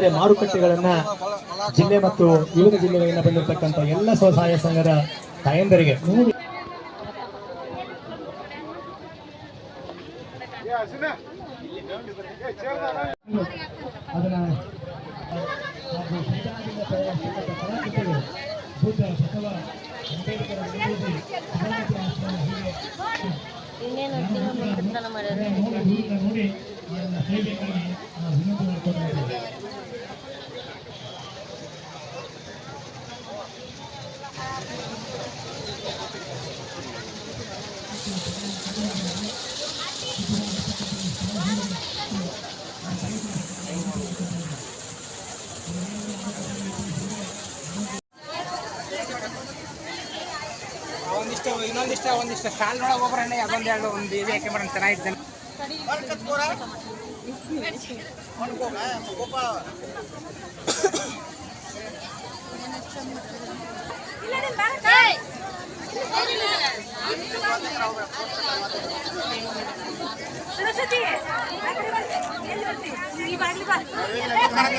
ಅಂದ್ರೆ ಮಾರುಕಟ್ಟೆಗಳನ್ನ ಜಿಲ್ಲೆ ಮತ್ತು ವಿವಿಧ ಜಿಲ್ಲೆಗಳಿಂದ ಬಂದಿರತಕ್ಕಂಥ ಎಲ್ಲ ಸ್ವಸಹಾಯ ಸಂಘದ ತಾಯಂದರಿಗೆ ನೋಡಿ. ಇನ್ನೊಂದಿಷ್ಟು ಒಂದಿಷ್ಟು ಸ್ಟಾಲ್ ನೋಡಕ್ ಹೋಗ್ಬರಣ್ಣ ಅದೊಂದು ಎರಡು ಒಂದು ಇದು ಯಾಕೆ ಮಾಡೋಣ ಚೆನ್ನಾಗಿದ್ದಾನೆ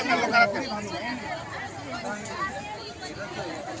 ಸಂಬಂಧದ ತಾಯಂದಿರು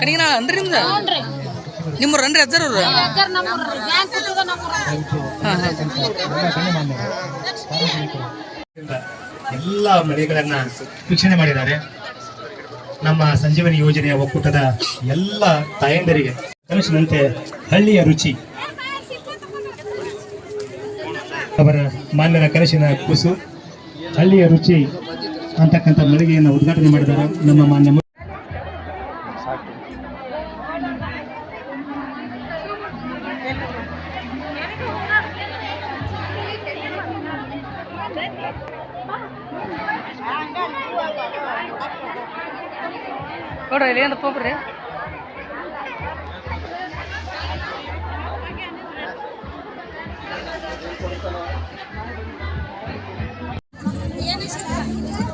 ಕಣಿನ ಅನ್ರಿ ನಿಮ್ದು? ನಿಮ್ಮ ರನ್ರಿ ಅಜ್ಜರ್ ಎಲ್ಲ ಮನೆಗಳನ್ನ ವೀಕ್ಷಣೆ ಮಾಡಿದ್ದಾರೆ. ನಮ್ಮ ಸಂಜೀವನಿ ಯೋಜನೆಯ ಒಕ್ಕೂಟದ ಎಲ್ಲ ತಾಯಂದರಿಗೆ ಕನಸಿನಂತೆ ಹಳ್ಳಿಯ ರುಚಿ. ಅವರ ಮಾನ್ಯರ ಕನಸಿನ ಕುಸು, ಹಳ್ಳಿಯ ರುಚಿ. ಅಂತಕ್ಕಂಥ ಮಳಿಗೆಯನ್ನು ಉದ್ಘಾಟನೆ ಮಾಡಿದ್ದಾರೆ ನಮ್ಮ ಮಾನ್ಯ ಮು- ನೋಡ್ರಿ ಇಲ್ಲಿ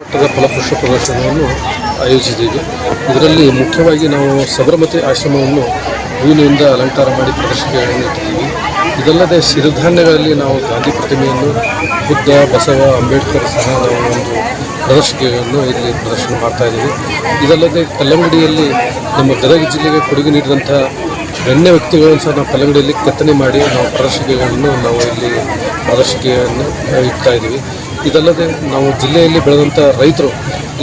ಮಟ್ಟದ ಫಲಪುಷ್ಪ ಪ್ರದರ್ಶನವನ್ನು ಆಯೋಜಿಸಿದ್ದೀವಿ ಇದರಲ್ಲಿ ಮುಖ್ಯವಾಗಿ ನಾವು ಸಬರಮತಿ ಆಶ್ರಮವನ್ನು ಹೂವಿನಿಂದ ಅಲಂಕಾರ ಮಾಡಿ ಪ್ರದರ್ಶನಗಳನ್ನು ಇಟ್ಟಿದ್ದೀವಿ ಇದಲ್ಲದೆ ಸಿರಿಧಾನ್ಯಗಳಲ್ಲಿ ನಾವು ಗಾಂಧಿ ಪ್ರತಿಮೆಯನ್ನು ಬುದ್ಧ, ಬಸವ, ಅಂಬೇಡ್ಕರ್ ಸಹ ನಾವು ಒಂದು ಪ್ರದರ್ಶನಗಳನ್ನು ಇಲ್ಲಿ ಪ್ರದರ್ಶನ ಮಾಡ್ತಾ ಇದ್ದೀವಿ. ಇದಲ್ಲದೆ ಕಲ್ಲಂಗಡಿಯಲ್ಲಿ ನಮ್ಮ ಗದಗ ಜಿಲ್ಲೆಗೆ ಕೊಡುಗೆ ನೀಡಿದಂಥ ಗಣ್ಯ ವ್ಯಕ್ತಿಗಳನ್ನು ಸಹ ನಾವು ಕಲ್ಲಂಗಡಿಯಲ್ಲಿ ಕೆತ್ತನೆ ಮಾಡಿ ನಾವು ಪ್ರದರ್ಶಿಕೆಗಳನ್ನು ನಾವು ಇಲ್ಲಿ ಪ್ರದರ್ಶಿಕೆಯನ್ನು ಇಡ್ತಾ ಇದ್ದೀವಿ. ಇದಲ್ಲದೆ ನಾವು ಜಿಲ್ಲೆಯಲ್ಲಿ ಬೆಳೆದಂಥ ರೈತರು,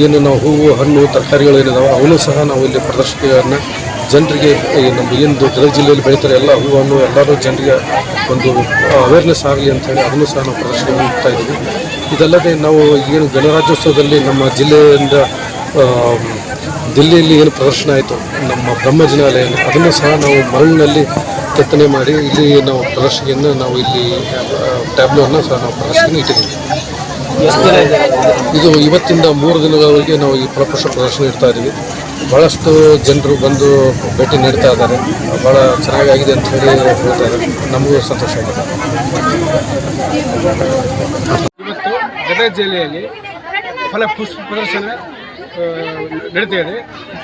ಏನು ನಾವು ಹೂವು, ಹಣ್ಣು, ತರಕಾರಿಗಳು ಏನಿದಾವೆ ಅವನು ಸಹ ನಾವು ಇಲ್ಲಿ ಪ್ರದರ್ಶಿಕೆಯನ್ನು ಜನರಿಗೆ ನಮ್ಮ ಏನು ಗದಗ ಜಿಲ್ಲೆಯಲ್ಲಿ ಬೆಳೀತಾರೆ. ಎಲ್ಲ ಹೂವು, ಹಣ್ಣು ಎಲ್ಲರೂ ಜನರಿಗೆ ಒಂದು ಅವೇರ್ನೆಸ್ ಆಗಲಿ ಅಂತ ಹೇಳಿ ಅದನ್ನು ಸಹ ನಾವು ಪ್ರದರ್ಶನ ಇಡ್ತಾ ಇದ್ದೀವಿ. ಇದಲ್ಲದೆ ನಾವು ಏನು ಗಣರಾಜ್ಯೋತ್ಸವದಲ್ಲಿ ನಮ್ಮ ಜಿಲ್ಲೆಯಿಂದ ದಿಲ್ಲಿಯಲ್ಲಿ ಏನು ಪ್ರದರ್ಶನ ಆಯಿತು, ನಮ್ಮ ಬ್ರಹ್ಮಜಿನಾಲಯ ಅದನ್ನು ಸಹ ನಾವು ಮರಳಿನಲ್ಲಿ ಕೆತ್ತನೆ ಮಾಡಿ ಇಲ್ಲಿ ನಾವು ಪ್ರದರ್ಶನೆಯನ್ನು ನಾವು ಇಲ್ಲಿ ಟ್ಯಾಬ್ಲೋನ ಸಹ ನಾವು ಪ್ರದರ್ಶನ ಇಟ್ಟಿದ್ದೀವಿ. ಇದು ಇವತ್ತಿಂದ ಮೂರು ದಿನಗಳವರೆಗೆ ನಾವು ಈ ಫಲಪುಷ್ಪ ಪ್ರದರ್ಶನ ಇಡ್ತಾ ಇದ್ದೀವಿ. ಭಾಳಷ್ಟು ಜನರು ಬಂದು ಭೇಟಿ ನೀಡ್ತಾ ಇದ್ದಾರೆ. ಭಾಳ ಚೆನ್ನಾಗಾಗಿದೆ ಅಂತ ಹೇಳಿ ಹೇಳ್ತಾರೆ ನಮಗೂ ಸಂತೋಷ ಆಗಿದೆ. ಇವತ್ತು ಗದಗ ಜಿಲ್ಲೆಯಲ್ಲಿ ಫಲ ಪುಷ್ಪ ಪ್ರದರ್ಶನ ನಡೀತಾ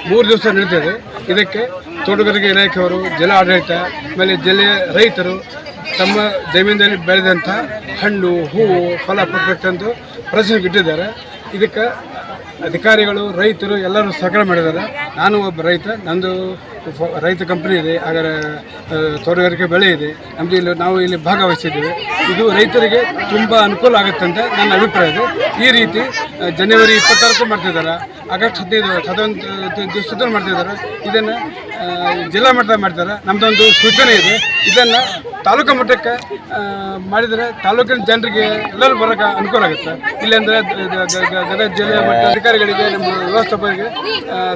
ಮೂರು ದಿವಸ ನಡೀತಾ ಇದೆ. ಇದಕ್ಕೆ ತೋಟಗಾರಿಕೆ ಇಲಾಖೆಯವರು ಜಲ ಆಡಳಿತ ಆಮೇಲೆ ಜಿಲ್ಲೆಯ ರೈತರು ತಮ್ಮ ಜಮೀನಿನಲ್ಲಿ ಬೆಳೆದಂಥ ಹಣ್ಣು, ಹೂವು, ಫಲ ತಂದು ಪ್ರಶ್ನೆಗೆ ಇಟ್ಟಿದ್ದಾರೆ. ಇದಕ್ಕೆ ಅಧಿಕಾರಿಗಳು ರೈತರು ಎಲ್ಲರೂ ಸಹಕಾರ ಮಾಡಿದ್ದಾರೆ. ನಾನು ಒಬ್ಬ ರೈತ ನಂದು ರೈತ ಕಂಪ್ನಿ ಇದೆ ಆ, ತೋಟಗಾರಿಕೆ ಬೆಳೆ ಇದೆ. ನಮ್ಮದು ಇಲ್ಲಿ ನಾವು ಇಲ್ಲಿ ಭಾಗವಹಿಸಿದ್ದೇವೆ. ಇದು ರೈತರಿಗೆ ತುಂಬ ಅನುಕೂಲ ಆಗುತ್ತೆ ಅಂತ ನನ್ನ ಅಭಿಪ್ರಾಯ ಇದೆ. ಈ ರೀತಿ ಜನವರಿ ಇಪ್ಪತ್ತಾರಕ್ಕೂ ಮಾಡ್ತಿದ್ದಾರೆ. ಆಗಸ್ಟ್ ಹದಿನೈದು ಹದಿನೊಂದು ದಿವಸದಲ್ಲೂ ಮಾಡ್ತಿದ್ದಾರೆ. ಇದನ್ನು ಜಿಲ್ಲಾ ಮಟ್ಟದಲ್ಲಿ ಮಾಡ್ತಾರೆ ನಮ್ಮದೊಂದು ಸೂಚನೆ ಇದೆ. ಇದನ್ನು ತಾಲೂಕು ಮಟ್ಟಕ್ಕೆ ಮಾಡಿದರೆ ತಾಲೂಕಿನ ಜನರಿಗೆ ಎಲ್ಲರೂ ಬರೋಕೆ ಅನುಕೂಲ ಆಗುತ್ತೆ. ಇಲ್ಲಾಂದರೆ ಗದಗ ಜಿಲ್ಲೆಯ ಮಟ್ಟ ಅಧಿಕಾರಿಗಳಿಗೆ ನಮ್ಮ ವ್ಯವಸ್ಥಾಪಕರಿಗೆ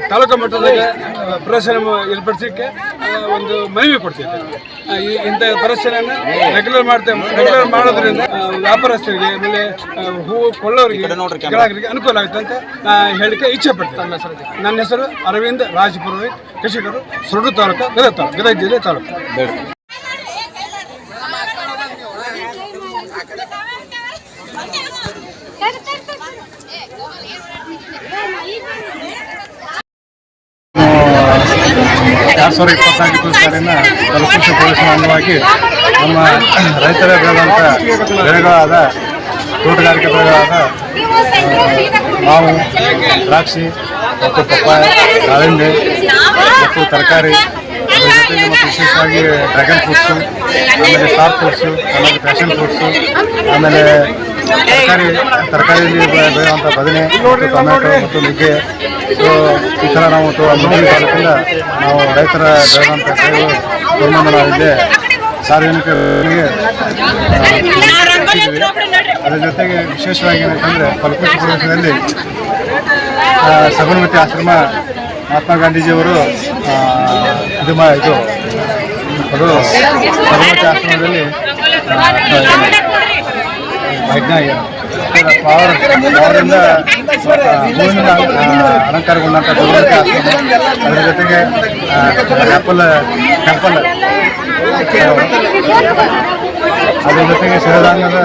ತಾಲೂಕು ಮಟ್ಟದಾಗ ಆ, ಪ್ರದರ್ಶನ ಏರ್ಪಡಿಸಲಿಕ್ಕೆ ಒಂದು ಮನವಿ ಕೊಡ್ತಿದ್ದೆ ಇಂಥ ಪ್ರದರ್ಶನ ರೆಗ್ಯುಲರ್ ಮಾಡ್ತೇವೆ ರೆಗ್ಯುಲರ್ ಮಾಡೋದ್ರಿಂದ ವ್ಯಾಪಾರಸ್ಥರಿಗೆ ಆಮೇಲೆ ಹೂವು ಕೊಳ್ಳೋರಿಗೆ ಗ್ರಾಹಕರಿಗೆ ಅನುಕೂಲ ಆಗುತ್ತೆ ಅಂತ ನಾ ಇಚ್ಛೆ ಪಡ್ತೇನೆ. ನನ್ನ ಹೆಸರು ಅರವಿಂದ್ ರಾಜ್ ಪುರೋಹಿತ್ ಕೃಷಿಕರು ಸುರಡು ತಾಲೂಕು ಗದಗ ತಾಲೂಕು ಗದಗ ಜಿಲ್ಲೆ ತಾಲೂಕು. ಸಾವಿರದ ಇಪ್ಪತ್ನಾಲ್ಕು ಸಾಲಿನ ಫಲಪುಷ್ಪ ಪ್ರದರ್ಶನ ಅಂಗವಾಗಿ ನಮ್ಮ ರೈತರೇ ಬೆಳೆದಂಥ ಬೆಳೆಗಳಾದ, ತೋಟಗಾರಿಕೆ ಬೆಳೆಗಳಾದ ಮಾವು, ದ್ರಾಕ್ಷಿ ಮತ್ತು ಪಪ್ಪಾಯ, ದಾಳಿಂಬೆ ಮತ್ತು ತರಕಾರಿ ಅದರ ಜೊತೆಗೆ ಮತ್ತು ವಿಶೇಷವಾಗಿ ಡ್ರ್ಯಾಗನ್ ಫ್ರೂಟ್ಸು, ಆಮೇಲೆ ಸ್ಟಾರ್ ಫ್ರೂಟ್ಸು, ಆಮೇಲೆ ಪ್ಯಾಷನ್ ಫ್ರೂಟ್ಸು, ಆಮೇಲೆ ತರಕಾರಿ ತರಕಾರಿಯಲ್ಲಿ ಬೆಳೆಯುವಂಥ ಬದನೆ ಟೊಮೆಟೊ ಮತ್ತು ನುಗ್ಗೆ ಸೊ ಈ ಥರ ನಾವು ಮುಂದಿನ ತಾಲೂಕಿಂದ ನಾವು ರೈತರ ಬೆಳೆದಂಥ ಸೇವೆ ತೊಗೊಂಡು ನಾವು ಇಲ್ಲೇ ಸಾರ್ವಜನಿಕರಿಗೆ ಅದರ ಜೊತೆಗೆ ವಿಶೇಷವಾಗಿ ಏನಂತಂದರೆ ಫಲಪುಷ್ಪ ಪ್ರದೇಶದಲ್ಲಿ ಸಬರಮತಿ ಆಶ್ರಮ ಮಹಾತ್ಮ ಗಾಂಧೀಜಿಯವರು ಇದು ಮಾ ಇದು ಅದು ಸಬರಮತಿ ಆಶ್ರಮದಲ್ಲಿ ಅವರ ಅವರಿಂದ ಆ, ಅಲಂಕಾರಗೊಂಡಂಥ ಆಶ್ರಮ ಅದರ ಜೊತೆಗೆ ಆ್ಯಪಲ್ ಟೆಂಪಲ್ ಅದರ ಜೊತೆಗೆ ಸಿರಿಧಾನ್ಯದ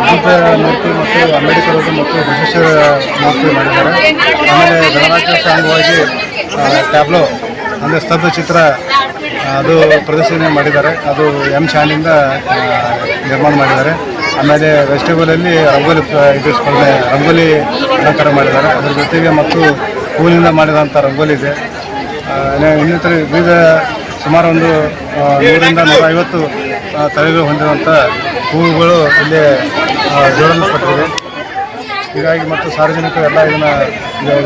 ಬುದ್ಧ ಮೂರ್ತಿ ಮತ್ತು ಅಂಬೇಡ್ಕರ್ ಮತ್ತು ವಿಶೇಷ ಮೂರ್ತಿ ಮಾಡಿದ್ದಾರೆ. ಆಮೇಲೆ ಗಣರಾಜ್ಯೋತ್ಸವ ಅಂಗವಾಗಿ ಟ್ಯಾಬ್ಲೋ ಅಂದರೆ ಸ್ತಬ್ಧ ಚಿತ್ರ ಅದು ಪ್ರದರ್ಶನ ಮಾಡಿದ್ದಾರೆ. ಅದು ಎಂ ಶಾನಿಂದ ನಿರ್ಮಾಣ ಮಾಡಿದ್ದಾರೆ. ಆಮೇಲೆ ವೆಜಿಟೇಬಲಲ್ಲಿ ರಂಗೋಲಿ ಇದು ಸ್ಪರ್ಧೆ ರಂಗೋಲಿ ಅಲಂಕಾರ ಮಾಡಿದ್ದಾರೆ. ಅದ್ರ ಜೊತೆಗೆ ಮತ್ತು ಹೂವಿನಿಂದ ಮಾಡಿದಂಥ ರಂಗೋಲಿ ಇದೆ. ಇನ್ನಿತರ ವಿವಿಧ ಸುಮಾರು ಒಂದು ನೂರರಿಂದ ನೂರಿಂದ ನೂರ ಐವತ್ತು ತಲೆಗಳು ಹೊಂದಿರುವಂಥ ಹೂವುಗಳು ಇಲ್ಲಿ ಆ, ಜೋಡಿಸಲ್ಪಟ್ಟಿದೆ ಹೀಗಾಗಿ ಮತ್ತು ಸಾರ್ವಜನಿಕರು ಎಲ್ಲ ಇದನ್ನು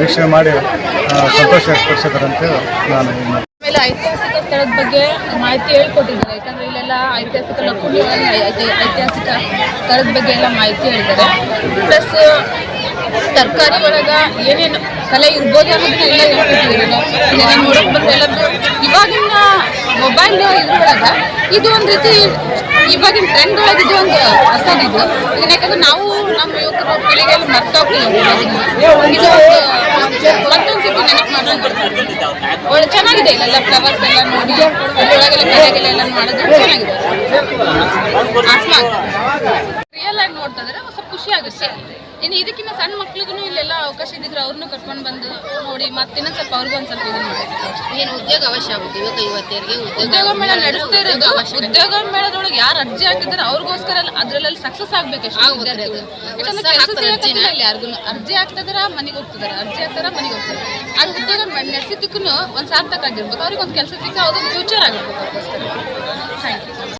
ವೀಕ್ಷಣೆ ಮಾಡಿ ಸಂತೋಷ ವ್ಯಕ್ತಪಡಿಸಿದ್ದಾರೆ ನಾನು. ಐತಿಹಾಸಿಕ ಸ್ಥಳದ ಬಗ್ಗೆ ಮಾಹಿತಿ ಹೇಳ್ಕೊಟ್ಟಿದ್ದಾರೆ. ಯಾಕಂದ್ರೆ ಐತಿಹಾಸಿಕ ಐತಿ- ಐತಿಹಾಸಿಕ ಸ್ಥಳದ ಬಗ್ಗೆ ಎಲ್ಲ ಮಾಹಿತಿ ಹೇಳ್ತಾರೆ ಪ್ಲಸ್ ತರಕಾರಿ ಒಳಗ ಏನೇನು ಕಲೆ ಇರ್ಬೋದು ಅನ್ನೋದನ್ನ ಎಲ್ಲ ಹೇಳ್ಕೊಟ್ಟಿದ್ದಾರೆ. ಇದನ್ನ ನೋಡಕ್ ಬಂದ್ರೆ ಎಲ್ಲರದು ಇವಾಗಿನ ಮೊಬೈಲ್ ಇದ್ರೊಳಗ ಇದು ಒಂದು ರೀತಿ ಇವಾಗಿನ ಟ್ರೆಂಡ್ ಒಳಗೆ ಇದು ಒಂದು ಹೊಸದಿದು. ಯಾಕಂದ್ರೆ ನಾವು ನಮ್ಮ ಯುವಕರು ಪೀಳಿಗೆಯಲ್ಲಿ ಮರ್ತೋಗ್ತೀವಿ ಮತ್ತೊಂದು ಸತಿ ನೆನಪು ಮಾಡೋದು ಒಳ್ಳೆ ಚೆನ್ನಾಗಿದೆ ಇಲ್ಲೆಲ್ಲ ಫ್ಲವರ್ಸ್ ಎಲ್ಲ ನೋಡಿ, ಅದ್ರೊಳಗೆಲ್ಲ ಕಲೆಗಳೆಲ್ಲ ಮಾಡೋದು ಚೆನ್ನಾಗಿದೆ. ರಿಯಲ್ ಆಗಿ ನೋಡ್ತಾ ಇದ್ರೆ ಸ್ವಲ್ಪ ಖುಷಿ ಆಗುತ್ತೆ. ಇನ್ನು ಇದಕ್ಕಿಂತ ಸಣ್ಣ ಮಕ್ಳಿಗೂ ಇಲ್ಲೆಲ್ಲ ಅವಕಾಶ ಇದ್ದಿದ್ರೆ ಅವ್ರನ್ನೂ ಕರ್ಕೊಂಡು ಬಂದು ನೋಡಿ ಮತ್ತೆ ಇನ್ನೊಂದು ಸ್ವಲ್ಪ ಅವ್ರಿಗೂ ಒಂದು ಸ್ವಲ್ಪ ಇದನ್ನ ಮಾಡಿ ಏನು ಉದ್ಯೋಗ ಅವಶ್ಯ ಆಗುತ್ತೆ ಯುವಕ ಯುವತಿಯರಿಗೆ ಉದ್ಯೋಗ ಮೇಳ ನಡೆಸ್ತಾ ಇರೋದು. ಉದ್ಯೋಗ ಮೇಳದೊಳಗೆ ಯಾರು ಅರ್ಜಿ ಹಾಕಿದ್ರೆ ಅವ್ರಿಗೋಸ್ಕರ ಅದ್ರಲ್ಲಿ ಸಕ್ಸಸ್ ಆಗ್ಬೇಕಷ್ಟೇ ಯಾಕಂದ್ರೆ ಯಾರಿಗೂ ಅರ್ಜಿ ಹಾಕ್ತಿದಾರ ಮನೆಗೆ ಹೋಗ್ತಿದಾರೆ. ಅರ್ಜಿ ಹಾಕ್ತಾರ ಮನೆಗೆ ಹೋಗ್ತಾರೆ ಅದು ಉದ್ಯೋಗ ನಡೆಸಿದ್ದಕ್ಕೂ ಒಂದ್ ಸಾರ್ಥಕ ಆಗಿರ್ಬೇಕು. ಅವ್ರಿಗೆ ಒಂದು ಕೆಲಸ ಸಿಕ್ಕ ಅದೊಂದು ಫ್ಯೂಚರ್ ಆಗಿರ್ಬೇಕು